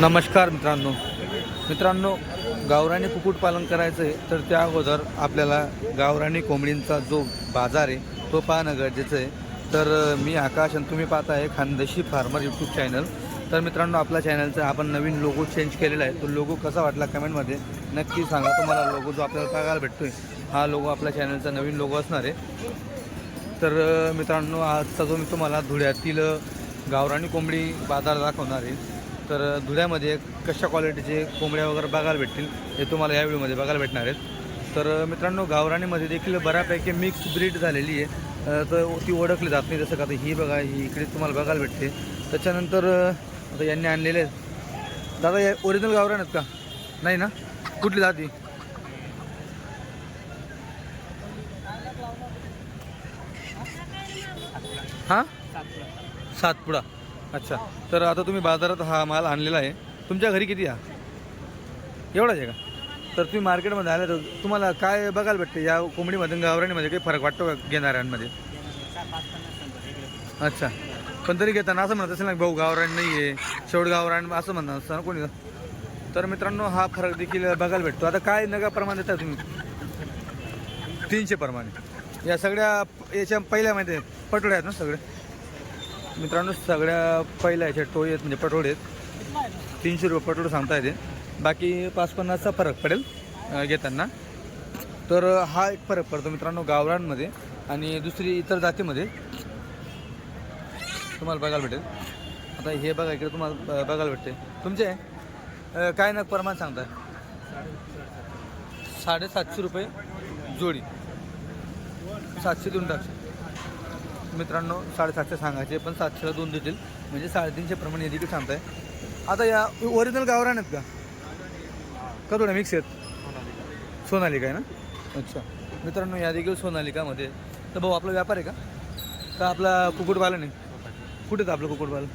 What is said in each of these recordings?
नमस्कार मित्रांनो. मित्रांनो गावरानी कुक्कुटपालन करायचं आहे तर त्या अगोदर आपल्याला गावरानी कोंबडींचा जो बाजार आहे तो पाहणं गरजेचं आहे. तर मी आकाश आणि तुम्ही पाहताय खानदेशी फार्मर यूट्यूब चॅनल तर मित्रांनो आपल्या चॅनलचा आपण नवीन लोगो चेंज केलेला आहे. तो लोगो कसा वाटला कमेंटमध्ये नक्की सांगा. तुम्हाला लोगो जो आपल्याला बघायला भेटतोय हा लोगो आपल्या चॅनलचा नवीन लोगो असणार आहे. तर मित्रांनो आजचा जो मी तुम्हाला धुळ्यातील गावरानी कोंबडी बाजार दाखवणार आहे तर धुळ्यामध्ये कशा क्वालिटीचे कोंबड्या वगैरे बघायला भेटतील हे तुम्हाला या व्हिडिओमध्ये बघायला भेटणार आहेत. तर मित्रांनो गावरानीमध्ये देखील बऱ्यापैकी मिक्स ब्रीड झालेली आहे. तर ती ओळखली जात नाही. जसं का आता ही बघा ही इकडे तुम्हाला बघायला भेटते. त्याच्यानंतर आता यांनी आणलेले आहेत. दादा या ओरिजिनल गावरान आहेत का? नाही ना? कुठली जाती हां? सातपुडा. अच्छा. तर आता तुम्ही बाजारात हा माल आणलेला आहे. तुमच्या घरी किती हा एवढाच आहे का? तर तुम्ही मार्केटमध्ये आल्या तर तुम्हाला काय बघायला भेटते? या कोंबडीमध्ये गावराणीमध्ये काही फरक वाटतो का घेणाऱ्यांमध्ये? अच्छा. पण तरी घेताना असं म्हणत असेल ना भाऊ गावरान नाही आहे. शेवट गावरान असं म्हणणार असतं ना कोणी तर मित्रांनो हा फरक देखील बघायला भेटतो. आता काय नगाप्रमाणे देता तुम्ही? तीनशे प्रमाणे. या सगळ्या याच्या पहिल्या माहिती आहे आहेत ना सगळे? मित्रांनो सगळ्या पहिल्या याच्या टोळी आहेत म्हणजे पटोळे आहेत. तीनशे रुपये पटोळ सांगता येते बाकी पाच पन्नासचा फरक पडेल घेताना. तर हा एक फरक पडतो मित्रांनो गावरांमध्ये आणि दुसरी इतर जातीमध्ये. तुम्हाला बघायला भेटेल. आता हे बघा इकडे तुम्हाला बघायला भेटते. तुमचे? काय नग प्रमाण सांगता साडेसातशे रुपये जोडी. सातशे देऊन टाकशे. मित्रांनो साडेसातशे सांगायचे पण सातशेला दोन देतील. म्हणजे साडेतीनशे प्रमाणे हे देखील सांगताय. आता या ओरिजिनल गावरान आहेत का? का थोड्या मिक्स आहेत? सोनालिका आहे ना? अच्छा. मित्रांनो या देखील सोनालिकामध्ये. तर भाऊ आपला व्यापार आहे का? का आपला कुक्कुटपालन आहे? कुठे आहे आपलं कुक्कुटपालन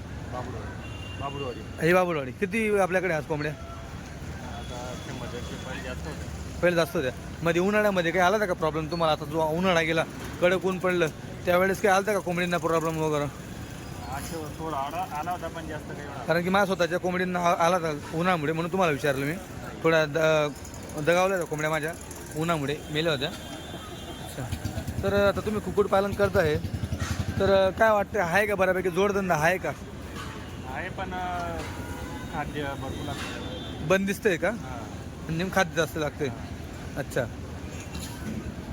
बाबुडवाडी हे बाबुलवाडी किती आपल्याकडे आज कोंबड्या? पहिले जास्त होत्या. मध्ये उन्हाळ्यामध्ये काही आला का प्रॉब्लेम तुम्हाला आता जो उन्हाळा गेला कडक ऊन पडलं त्यावेळेस काही आला होता का कोंबडींना प्रॉब्लेम वगैरे? आठशे थोडा आडा आला होता पण जास्त काही एवढा कारण की माझ्या स्वतःच्या कोंबडींना आला होता उन्हामुळे म्हणून तुम्हाला विचारलं मी. थोड्या द दगावल्या होत्या कोंबड्या माझ्या उन्हामुळे मेल्या होत्या. अच्छा. तर आता तुम्ही कुक्कुटपालन करताय. तर काय वाटतं आहे का बऱ्यापैकी जोडधंदा आहे का? आहे पण अं, खाद्य भरपूर लागतं. बंदिस्त आहे का? हां. म्हणजे खाद्य जास्त लागते अच्छा.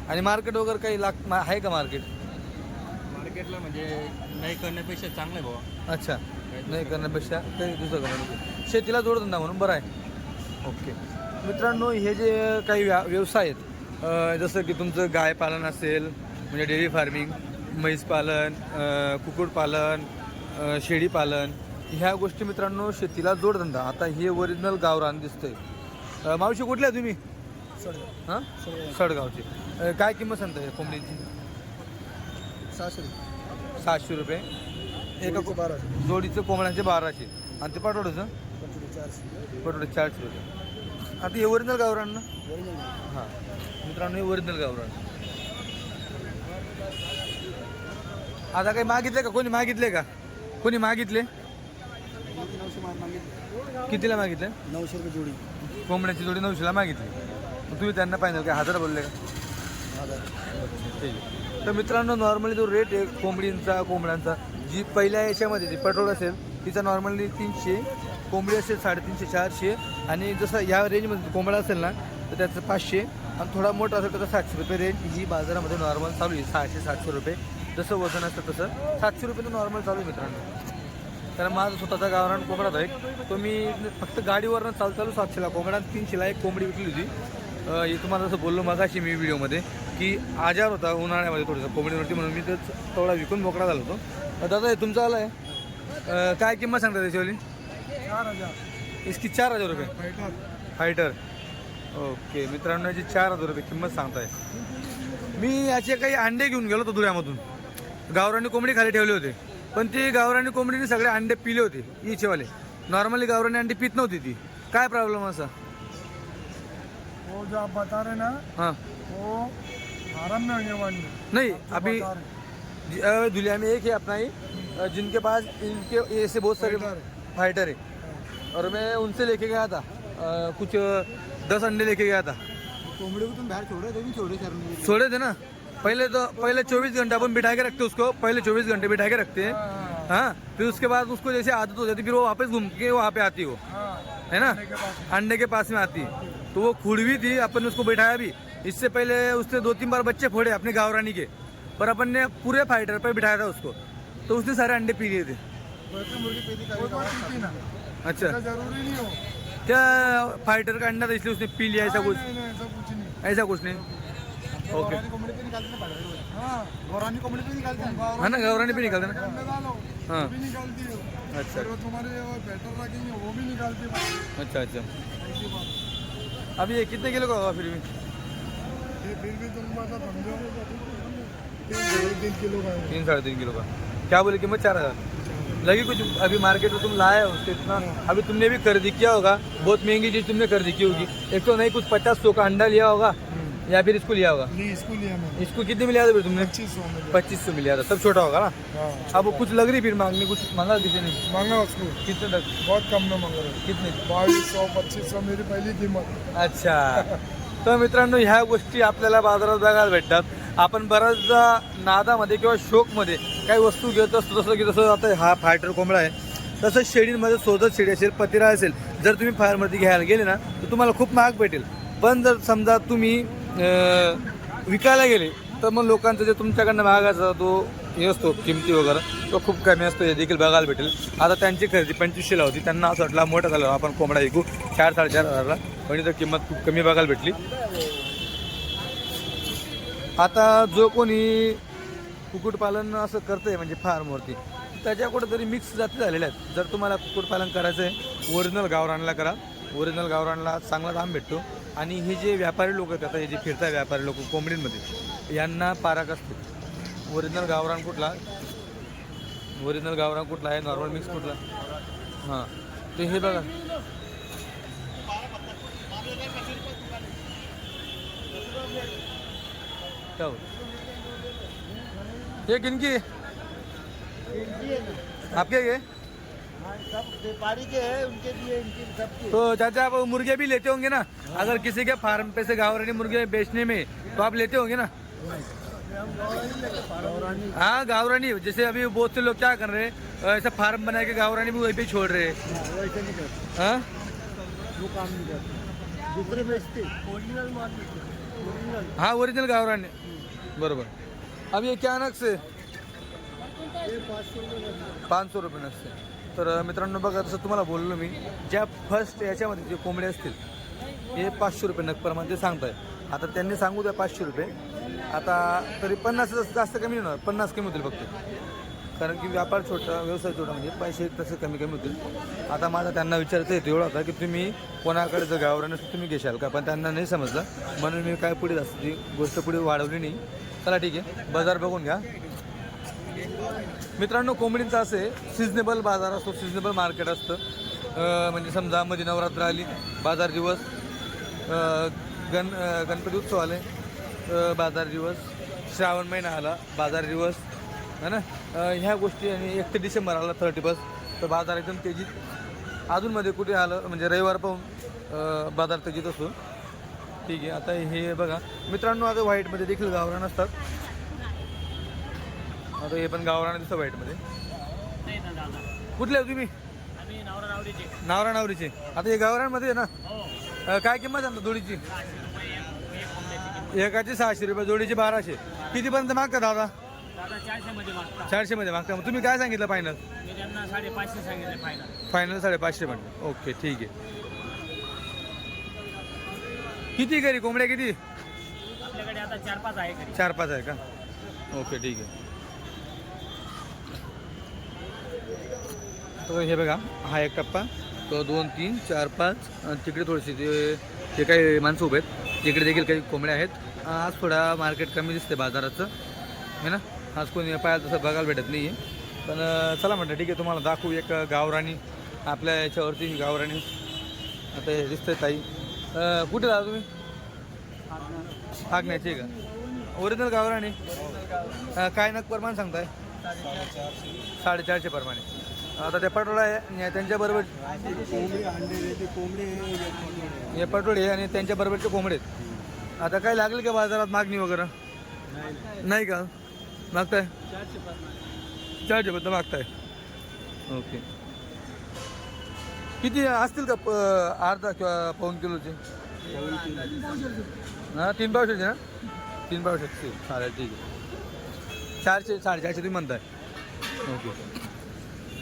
आणि मार्केट वगैरे काही लाग मा- आहे का मार्केट? मार्केटला म्हणजे नाही करण्यापेक्षा चांगलं आहे भावा अच्छा नाही करण्यापेक्षा काही दुसरं करण्यापेक्षा शेतीला जोडधंदा म्हणून बरं आहे. ओके. मित्रांनो हे जे काही व्या व्यवसाय आहेत अं, जसं की तुमचं गाय पालन असेल म्हणजे डेअरी फार्मिंग म्हैस पालन अं, कुक्कुटपालन अं, शेळी पालन ह्या गोष्टी मित्रांनो शेतीला जोडधंदा आता हे ओरिजिनल गावरान दिसतंय. अं, मावशी कुठले आहे तुम्ही हां? सडगावची. अं, काय किंमत सांगता या कोंबडीची? सहाशे सातशे रुपये. एका को- बाराशे. जोडीचं कोंबड्यांचे बाराशे. आणि ते पाठवडचं पंचवीस चारशे. रुपये. आता हे ओरिजिनल गावरान ना? हां. मित्रांनो हे ओरिजिनल गावरान. आता काही मागितले का? कोणी मागितले का? कोणी मागितले? कितीला मागितले? नऊशे रुपये जोडी. कोंबड्याची जोडी नऊशेला मागितली. मग तुम्ही त्यांना पाहिजे काय हजार बोलले का? हजार ठीक आहे तर मित्रांनो नॉर्मली जो रेट आहे कोंबडींचा कोंबड्यांचा जी पहिल्या याच्यामध्ये जी पेट्रोल असेल तिचा नॉर्मली तीनशे कोंबडी असेल साडेतीनशे चारशे आणि जसं या रेंजमध्ये कोंबडा असेल ना तर त्याचं पाचशे आणि थोडा मोठा असेल तर सातशे रुपये रेंज ही बाजारामध्ये नॉर्मल चालू आहे सहाशे सातशे रुपये. जसं वजन असतं तसं सातशे रुपये तर नॉर्मल चालू आहे मित्रांनो. कारण माझा स्वतःचा गावरान कोंबडा होता एक तो मी फक्त गाडीवरनं चालू चालू सातशेला कोंबडा तीनशेला एक कोंबडी विकली होती. हे तुम्हाला जसं बोललो मगाशी मी व्हिडिओमध्ये की आजार होता उन्हाळ्यामध्ये थोडंसं कोंबडीवरती म्हणून मी तेच तेवढा विकून मोकळा झालो होतो. दादा हे तुमचं आलं आहे काय किंमत सांगता त्याच्यावाली चार हजार. इसकी चार हजार रुपये? फायटर. फायटर. ओके मित्रांनो याची चार हजार रुपये किंमत सांगताय. मी याचे काही अंडे घेऊन गेलो होतो धुळ्यामधून गावरानी कोंबडी खाली ठेवले होते पण ती गावरानी कोंबडीने सगळे अंडे पिले होते इचेवाले. नॉर्मली गावरानी अंडी पित नव्हती ती. काय प्रॉब्लेम असा? वो जो आप बता रहे ना हाँ। वो आराम में होने वाली नहीं अभी दुनिया में एक है अपना ही जिनके पास इनके ऐसे बहुत सारे फाइटर है। और मैं उनसे लेके गया था अ, कुछ दस अंडे लेके गया था। को तुम बाहर छोड़े थे छोड़े छोड़े थे ना? पहले तो पहले चौबीस घंटे अपन बिठा के रखते उसको पहले चौबीस घंटे बिठा के रखते हैं। हाँ। फिर उसके बाद उसको जैसे आदत हो जाती फिर वो वापस घूम के वहाँ पे आती है वो। हाँ। है ना? अंडे के पास में आती है। तो वो खुड़वी थी अपन ने उसको बैठाया भी। इससे पहले उसने दो तीन बार बच्चे फोड़े अपने गाँव के पर अपन ने पूरे फाइटर पर बिठाया था उसको। तो उसने सारे अंडे पी लिए थे। अच्छा। ज़रूरी नहीं हो क्या फाइटर का अंडा था इसलिए उसने पी लिया ऐसा कुछ? ऐसा कुछ नहीं। ओके निकालते ना हाँ गौरानी हाँ ना भी निकलते ना? हाँ। हो। अच्छा। तुम्हारे वो भी निकालती अच्छा अच्छा। अब ये कितने किलो का होगा फिर भी? ये फिर भी तुम तीन किलो का तीन साढ़े तीन किलो का। क्या बोले कीमत चार हज़ार? लगी कुछ अभी मार्केट में तुम लाए हो उसके इतना अभी तुमने भी खरीदी किया होगा बहुत महँगी चीज़ तुमने खरीदी की होगी। एक तो नहीं कुछ पचास सौ का अंडा लिया होगा या फिर इसको लिया होगा? नहीं इसको लिया मैंने। इसको कितने में लिया था फिर तुमने? पच्चीस सौ में लिया। पच्चीस सौ में लिया था सब छोटा होगा ना? हाँ। अब वो कुछ लग रही फिर मांगने कुछ मांगा किसी ने? मांगा उसको। कितने तक? बहुत कम में मांग। रहे कितने? बावीस सौ पच्चीस सौ मेरी पहिली किंमत। अच्छा। तर मित्रांनो ह्या गोष्टी आपल्याला बाजारात बघायला भेटतात. आपण बऱ्याचदा नादामध्ये किंवा शोकमध्ये काही वस्तू घेत असतो जसं की जसं आता हा फायटर कोंबडा आहे तसं शेळींमध्ये सोदत शेळी असेल पतिरा असेल जर तुम्ही फायरमध्ये घ्यायला गेले ना तर तुम्हाला खूप महाग भेटेल. पण जर समजा तुम्ही विकायला गेले तर मग लोकांचं जे तुमच्याकडनं महागाचा तो हे असतो किमती वगैरे तो खूप कमी असतो हे देखील बघायला भेटेल. आता त्यांची खरेदी पंचवीसशेला होती त्यांना असं वाटलं मोठं झालं आपण कोंबडा ऐकू चार साडेचार हजारला. पण इथं किंमत खूप कमी बघायला भेटली. आता जो कोणी कुक्कुटपालन असं करतंय म्हणजे फार्मवरती त्याच्या कुठेतरी मिक्स जाती झालेल्या आहेत. जर तुम्हाला कुक्कुटपालन करायचं आहे ओरिजिनल गावरानला करा. ओरिजिनल गावरानला चांगला दाम भेटतो. आणि हे जे व्यापारी लोक आहेत आता हे जे फिरतात व्यापारी लोक कोंबडींमध्ये यांना पाराक असतो. ओरिजिनल गावरान कुठला? ओरिजिनल गावरान कुठला आहे? नॉर्मल मिक्स कुठला? हां. ते हे बघा. हे किनकी? आपके ये? सब व्यापारी के हैं उनके लिए इनके तो चाचा आप मुर्गे भी लेते होंगे ना? अगर किसी के फार्म पे से गावरानी मुर्गे बेचने में तो आप लेते होंगे ना? हाँ गावरानी जैसे अभी बहुत से लोग क्या कर रहे हैं ऐसा फार्म बना के गावरानी भी वहीं पे छोड़ रहे हैं। हाँ? बेचते ओरिजिनल हाँ गावरानी। बरोबर। अब ये क्या नक्स है? पाँच सौ रुपये नक्स नसते तर मित्रांनो बघा तसं तुम्हाला बोललो मी ज्या फर्स्ट याच्यामध्ये जे कोंबडे असतील हे पाचशे रुपये नगप्रमाणे ते सांगताय आता त्यांनी सांगू द्या पाचशे रुपये. आता तरी पन्नास जास्त कमी होणार पन्नास कमी होतील फक्त. कारण की व्यापार छोटा व्यवसाय छोटा म्हणजे पैसे तसे कमी कमी होतील. आता माझा त्यांना विचारायचं येतो एवढा होता की तुम्ही कोणाकडे जर गावरान तुम्ही घेशाल का? पण त्यांना नाही समजलं. म्हणून मी काय पुढे जास्त ती गोष्ट पुढे वाढवली नाही. चला ठीक आहे. बाजार बघून घ्या. मित्रांनो कोंबडींचं असं आहे सिजनेबल बाजार असतो सिजनेबल मार्केट असतं. म्हणजे समजा मध्ये नवरात्र आली बाजार दिवस गण गणपती उत्सव आले बाजार दिवस श्रावण महिना आला बाजार दिवस है ना? ह्या गोष्टी आणि एक ते डिसेंबर आला थर्टी फर्स्ट तर बाजार एकदम तेजीत. अजूनमध्ये कुठे आलं म्हणजे रविवार पाहून बाजार तेजीत असतो. ठीक आहे आता हे बघा. मित्रांनो आता व्हाईटमध्ये देखील गावरान असतात. आता हे पण गावरान दिसतं व्हाईटमध्ये कुठले आहे तुम्ही? नावरा नावरीचे. आता हे गावरानमध्ये आहे ना? अं, काय किंमत आहे जोडीची एकाची सहाशे रुपये जोडीची बाराशे. कितीपर्यंत मागता दादा? दादा चारशे मध्ये मागता. मध्ये मग तुम्ही काय सांगितलं फायनल मी त्यांना साडेपाचशे सांगितले फायनल फायनल साडेपाचशे पण. ओके ठीक आहे. किती घरी? कोंबड्या किती? आपल्याकडे आता चार पाच आहे घरी. चार पाच आहे का? ओके ठीक आहे. तर हे बघा हा एक टप्पा तो दोन तीन चार पाच तिकडे थोडीशी ते काही माणसं उभे आहेत तिकडे देखील काही कोंबड्या आहेत. आज थोडा मार्केट कमी दिसते बाजाराचं है ना? आज कोणी पाहायला तसं बघायला भेटत नाही आहे पण चला म्हटलं ठीक आहे तुम्हाला दाखवू एक गावराणी. आपल्या याच्यावरती ही गावराणी. आता हे दिसतंय ताई. कुठे जा तुम्ही? हागण्याची आहे का? ओरिजिनल गावराणी? काय नग प्रमाण सांगताय? साडेचारशे प्रमाणे. आता त्या पटोळा आहे त्यांच्याबरोबर हे पटोळे आहे आणि त्यांच्याबरोबरचे कोंबडे आहेत. आता काय लागेल का बाजारात मागणी वगैरे? नाही का? मागताय? चारशे बद्दल मागताय. ओके. किती असतील का अर्धा किंवा पाऊन किलोचे? हां तीन पावशेचे ना? तीन पावशेचे. चालेल ठीक आहे. चारशे साडेचारशे तुम्ही म्हणताय. ओके.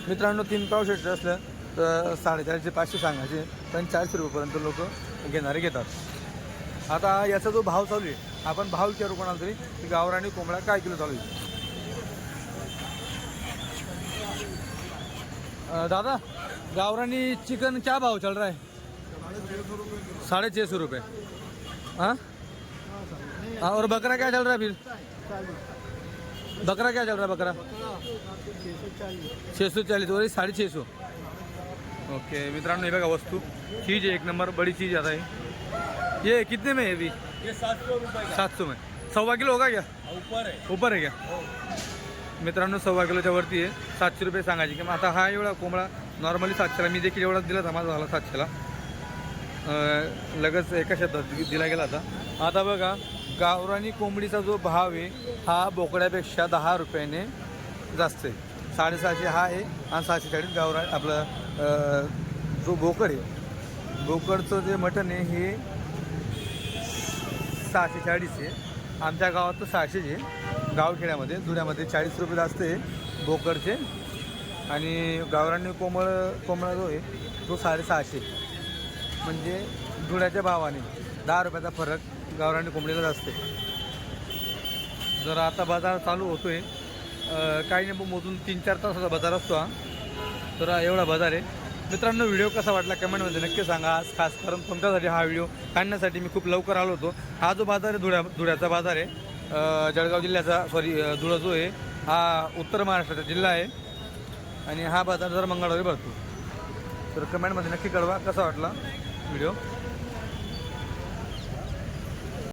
मित्रांनो तीन पावशेचे असलं तर साडेचारशे पाचशे सांगायचे. पण चारशे रुपयेपर्यंत लोक घेणारे घेतात. आता याचा जो भाव चालू आहे आपण भाव विचारू कोणाला तरी की गावराणी कोंबडा काय किलो चालू आहे? दादा गावरानी चिकन क्या भाव चल रहा है? साढ़े छः सौ रुपये हाँ और बकरा क्या चल रहा है फिर? बकरा क्या चल रहा है बकरा? छः सौ चालीस और साढ़े छः सौ। ओके मित्रांनो हे बघा वस्तू. चीज आहे एक नंबर बड़ी चीज आता है. ये कितने में है अभी? ये सात सौ सात सौ में. सव्वा किलो होगा क्या? ऊपर है। ऊपर आहे क्या? मित्रांनो सव्वा किलोच्या वरती आहे. सातशे रुपये सांगायचे की मग आता हा एवढा कोंबडा नॉर्मली सातशेला मी देखील एवढा दिला होता माझा झाला सातशेला. लगेच एका दि- दिला गेला होता. आता बघा गावरानी कोंबडीचा जो भाव आहे हा बोकड्यापेक्षा दहा रुपयाने जास्त आहे. साडेसहाशे हा आहे आणि सहाशे चाळीस गावरा आपलं जो बोकड आहे बोकडचं जे मटण आहे हे सहाशे चाळीस आहे. आमच्या गावात तर सहाशेच आहे. गावखेड्यामध्ये जुन्यामध्ये चाळीस रुपये जास्त आहे बोकडचे. आणि गावरानी कोंबड कोंबडा जो आहे तो साडेसहाशे म्हणजे धुळ्याच्या भावाने दहा रुपयाचा फरक गावरानी कोंबडीला असते. जर आता बाजार चालू होतो आहे काही नाही मोजून तीन चार तासाचा बाजार असतो हा. तर एवढा बाजार आहे. मित्रांनो व्हिडिओ कसा वाटला कमेंटमध्ये नक्की सांगा. आज खास करून तुमच्यासाठी हा व्हिडिओ काढण्यासाठी मी खूप लवकर आलो होतो. हा जो बाजार आहे धुळ्या धुळ्याचा बाजार आहे. जळगाव जिल्ह्याचा सॉरी धुळा जो आहे हा उत्तर महाराष्ट्राचा जिल्हा आहे. आणि हा बाजार जर मंगळवारी भरतो तर कमेंटमध्ये नक्की कळवा कसा वाटला व्हिडिओ.